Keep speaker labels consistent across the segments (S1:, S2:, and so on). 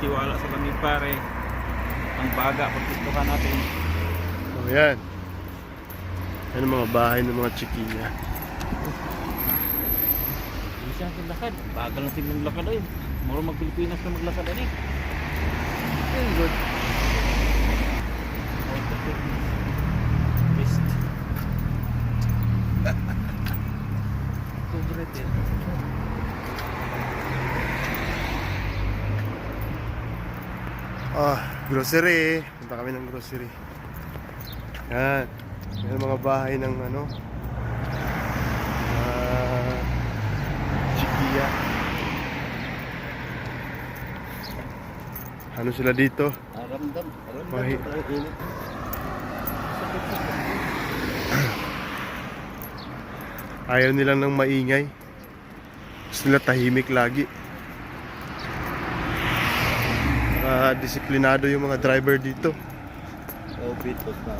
S1: tiwala sa lamig pare. Ang baga pagtutukan natin.
S2: Oh, yan. Yan ang mga bahay ng mga chikinya.
S1: Hindi siya natin lakad. Bagal natin ng lakad ay. Muro mag-Pilipinas na maglakad ani. Very good.
S2: Ah, grocery. Punta kami ng grocery. Yan. Yan mga bahay ng ano. Ah, chikiya. Ano sila dito?
S1: Aramdam.
S2: Mahi-
S1: Aramdam. Parang init.
S2: Ayaw nila ng maingay. Gusto nila tahimik lagi. Ah, disiplinado yung mga driver dito.
S1: Bitos na.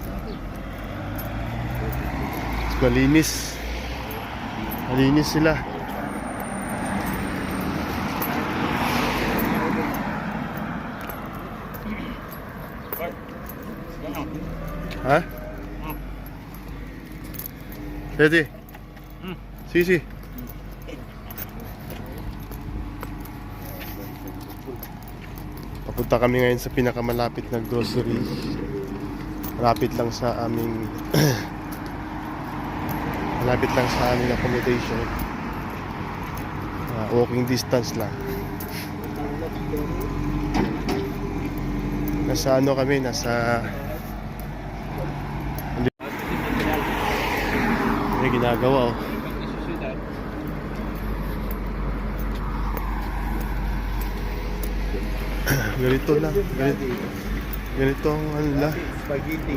S2: Malinis. Malinis sila. Ha? Ready?
S1: Hmm.
S2: Sisi. Papunta kami ngayon sa pinakamalapit na grocery. Malapit lang sa aming malapit lang sa aming accommodation. Ah, walking distance lang. Nasa ano kami, nasa may ginagawa oh. Ganito lang. Ganito, ganito ang ano nila.
S1: Spaghetti.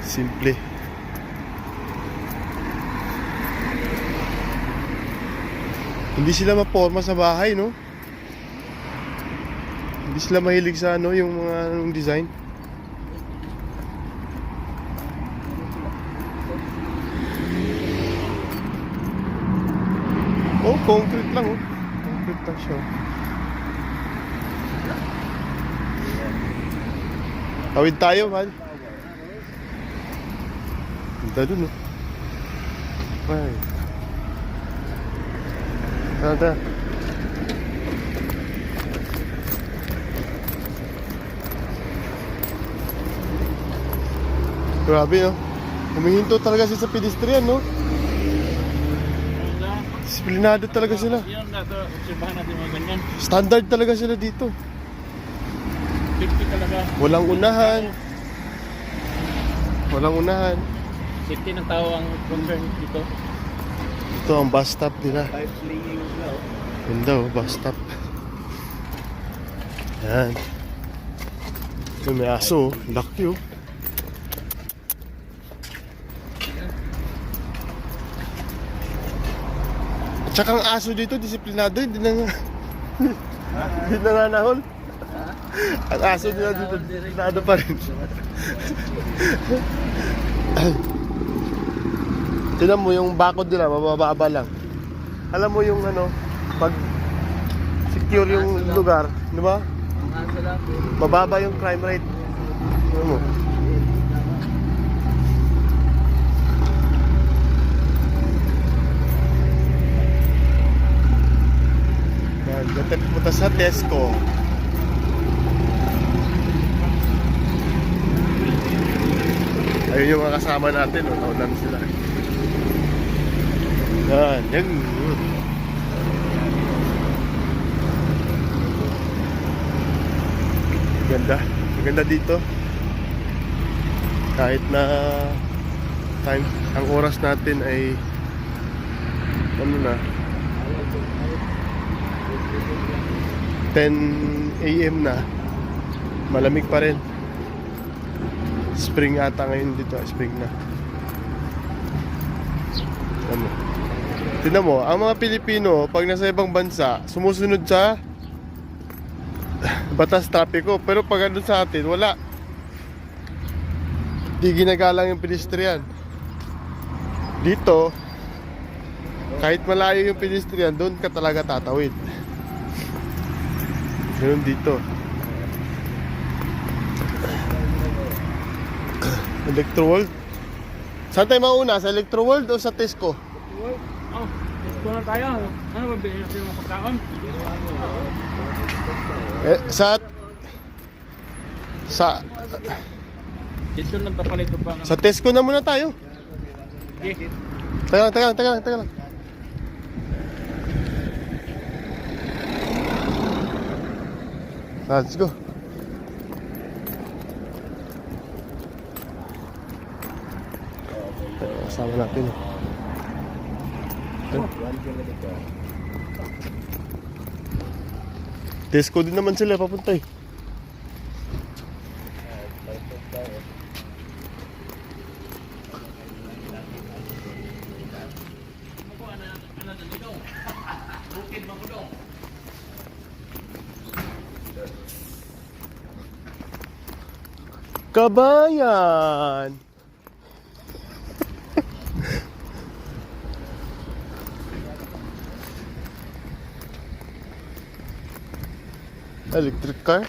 S2: Simple. Hindi sila maporma sa bahay, no? Hindi sila mahilig sa ano, yung mga anong design. Oh, concrete lang, oh. Siya. oh. Tawid tayo, man. Ganda dun, oh. Ay. Tara, tara. Grabe, no? Humihinto talaga sila sa pedestrian, no? Disiplinado talaga sila.
S1: Yan na to. Obserbahan natin mga ganyan.
S2: Standard talaga sila dito.
S1: 50 talaga.
S2: Walang unahan. Walang unahan.
S1: Safety ng tao ang concern dito.
S2: Ito ang bus stop nila.
S1: Oh.
S2: Ganda oh, bus stop. Yan. Ito may aso oh. Laki oh. At saka ang aso dito, disiplinado, hindi na hindi na nanahol. Ang aso nila dito, disiplinado pa rin. Tinan mo yung bakod nila, mabababa lang. Alam mo yung ano, pag secure yung lugar, di ba? Mababa yung crime rate. Ano mo? Yan, dito pumunta sa Tesco. Ayun yung mga kasama natin, oh, naunan sila. Yan, yan. Ganda. Ganda dito. Kahit na time, ang oras natin ay ano na 10 AM na malamig pa rin spring ata ngayon dito spring na ano Tingnan mo, ang mga Pilipino, pag nasa ibang bansa, sumusunod sa batas trapiko. Pero pag ano sa atin, wala. Di ginagalang yung pedestrian. Dito, Kahit malayo yung pedestrian, doon ka talaga tatawid. Ganun dito. Electroworld? Saan tayo mauna? Sa Electroworld o sa Tesco?
S1: Oh, gusto na tayo. Ano ba bilhin natin mga pagkaon?
S2: Eh, sa... Sa...
S1: Dito lang tapalit ko pa.
S2: Sa Tesco na muna tayo.
S1: Okay.
S2: Teka lang, teka lang, teka lang, teka lang. Ah, Let's go. Ito, Kasama natin. Tesco din naman sila papunta eh. Kabayan! Electric car?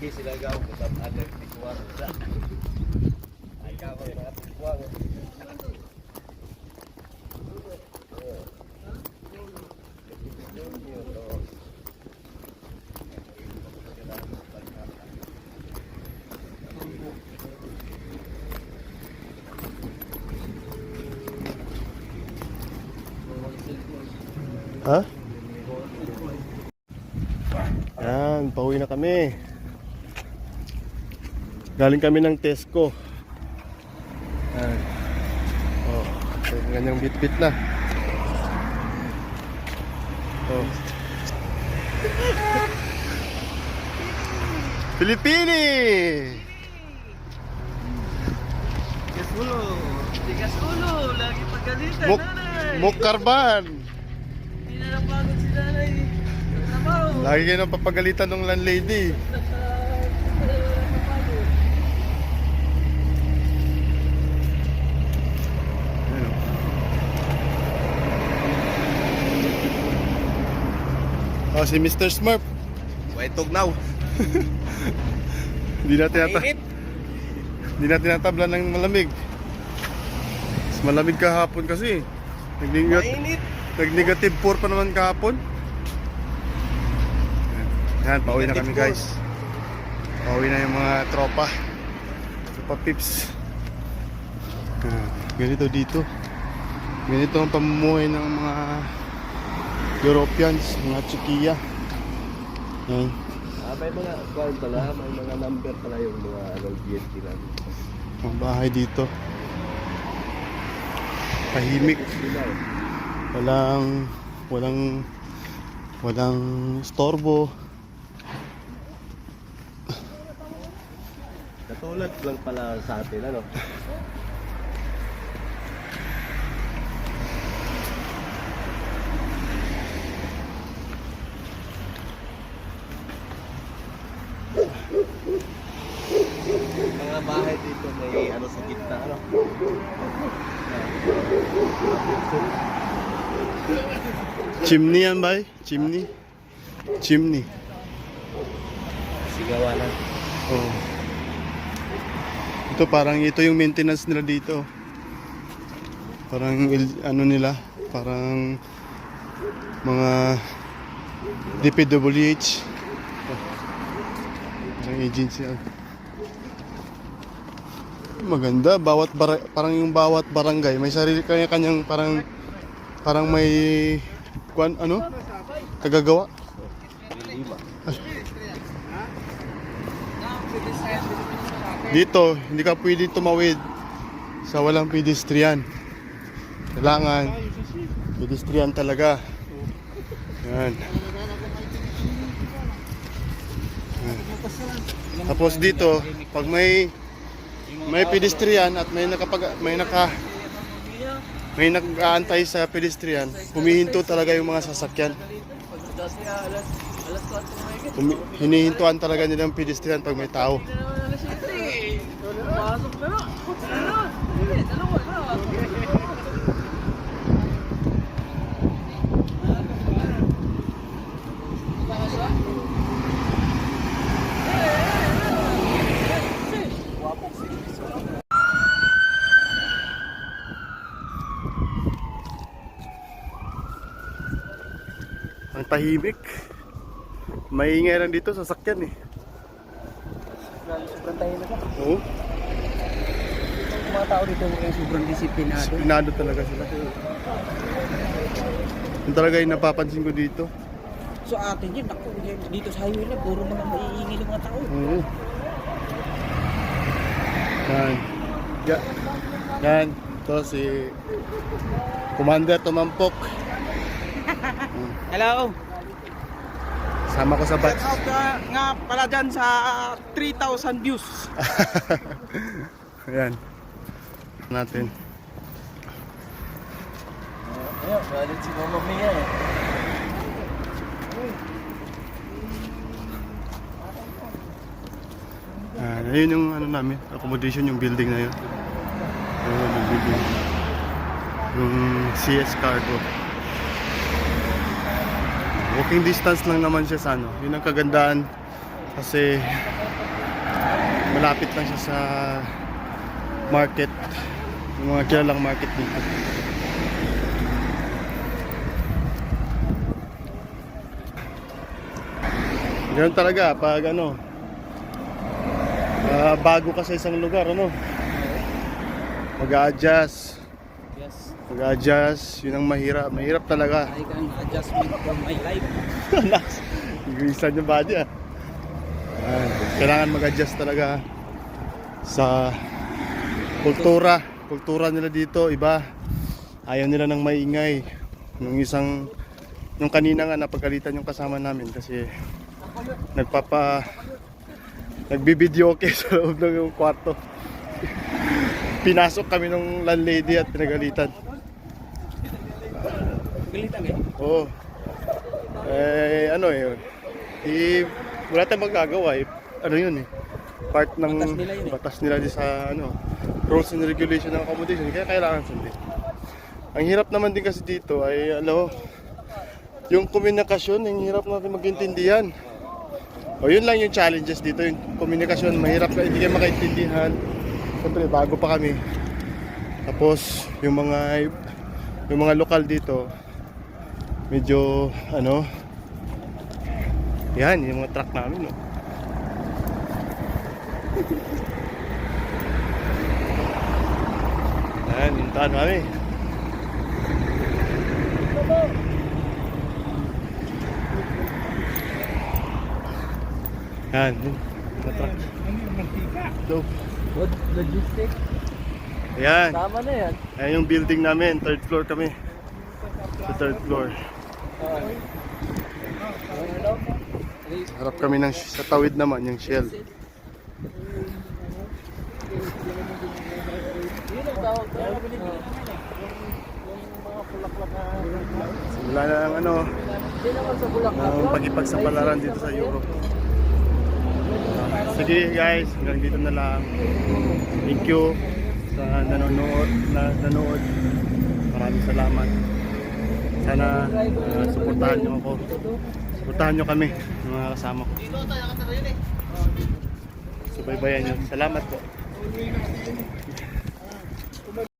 S3: Ki sila gaw kutat ada di kuwang sa. Ay ka ba na kuwang.
S2: Ha? Yan, pauwi na kami. Galing kami ng Tesco. Yan. Oh, so, ganyang bit-bit na. Oh. Pilipini!
S3: Tigas ulo. Tigas ulo. Lagi pagalitan
S2: Muk
S3: nanay.
S2: Mukkarban!
S3: Hindi na napagod si nanay.
S2: Lagi kayo nang papagalitan ng landlady. oh. Si Mr. Smurf.
S3: Wait tugnaw.
S2: Hindi natin nata hindi natin natablan ng malamig. Mas malamig kahapon kasi. Nag
S3: Mainit.
S2: Nag-negative 4 pa naman kahapon. Yan, pauwi na kami guys. Pauwi na yung mga tropa. Tropa pips. Ganito dito. Ganito ang pamumuhay ng mga Europeans, mga Chikiya. Yan.
S3: Ah, may mga kuwan pala, may mga number pala yung mga ano GNT namin.
S2: Mga bahay dito. Tahimik. Walang walang walang storbo.
S3: Katulad lang pala sa atin ano. Mga bahay dito may ano sa gitna ano.
S2: Chimney yan, bay? Chimney? Chimney.
S3: Sigawanan.
S2: Oh. Ito parang ito yung maintenance nila dito. Parang ano nila, parang mga DPWH. Parang agency. ah. Maganda, bawat bara- parang yung bawat barangay may sarili kanya kanyang parang parang may kwan ano? Tagagawa.
S3: Lima.
S2: Dito, hindi ka pwede tumawid sa walang pedestrian. Kailangan pedestrian talaga. Yan. Tapos dito, pag may may pedestrian at may nakapag may naka may nag-aantay sa pedestrian, humihinto talaga yung mga sasakyan. Humi- hinihintuan talaga nila yung pedestrian pag may tao. Ang tahimik. Maingay lang dito sasakyan eh.
S4: Sobrang tayo na
S2: Oo.
S4: Mga tao dito mukhang sobrang disiplinado.
S2: Pinado talaga sila. Yung talaga yung napapansin ko dito.
S4: So atin yun, ako, dito sa highway na, puro mga maiingil yung mga tao.
S2: Oo. Yan. Ya. Yan. Ito si Commander Tumampok.
S4: Hello!
S2: Sama ko sa
S4: Shout
S2: batch.
S4: out nga, nga pala dyan sa ah, 3,000 views.
S2: Ayan. Natin.
S3: Ayun, galit si Mama Mia eh.
S2: Ah, ayun yung ano namin, accommodation yung building na yun. Ayun yung building. Yung CS Cargo. Walking distance lang naman siya sa ano. Yun ang kagandaan kasi malapit lang siya sa market. Yung mga kilalang market dito. Ganun talaga pag ano, Ah, bago ka sa isang lugar, ano? Mag-a-adjust.
S4: Yes,
S2: Mag-a-adjust. Yun ang mahirap. Mahirap talaga.
S4: I can adjustment for my life.
S2: Igisa niyo body ah. Ayan. Kailangan mag-adjust talaga sa kultura. Kultura nila dito, iba. Ayaw nila ng maingay. Nung isang, nung kanina nga napagalitan yung kasama namin kasi nagpapa nagbibideo okay sa loob ng kwarto. Pinasok kami ng landlady at pinagalitan.
S4: Galitan eh.
S2: Oo. Eh, ano eh. I, wala tayong magagawa eh. Ano yun eh. Part ng
S4: Batas nila yun eh.
S2: batas nila di sa ano, rules and regulation ng accommodation. Kaya kailangan sundin. Ang hirap naman din kasi dito ay ano, yung komunikasyon, ang hirap natin magintindihan. O yun lang yung challenges dito, yung komunikasyon, mahirap ka, hindi kayo makaintindihan. Siyempre, bago pa kami. Tapos, yung mga yung mga lokal dito, medyo ano yan yung mga truck namin no? Yan yung taan kami yan yung mga truck so,
S4: Good logistic.
S2: yan
S4: Tama na yan.
S2: yan yung building namin third floor kami sa third floor Harap kami ng sa tawid naman yung shell. Wala na ang ano, ang pagipagsapalaran dito sa Europe. Sige guys, hanggang dito na lang. Thank you sa nanonood, na nanood. Maraming salamat. Sana uh, suportahan niyo ako. Suportahan niyo kami, mga kasama ko. Subaybayan niyo. Salamat po.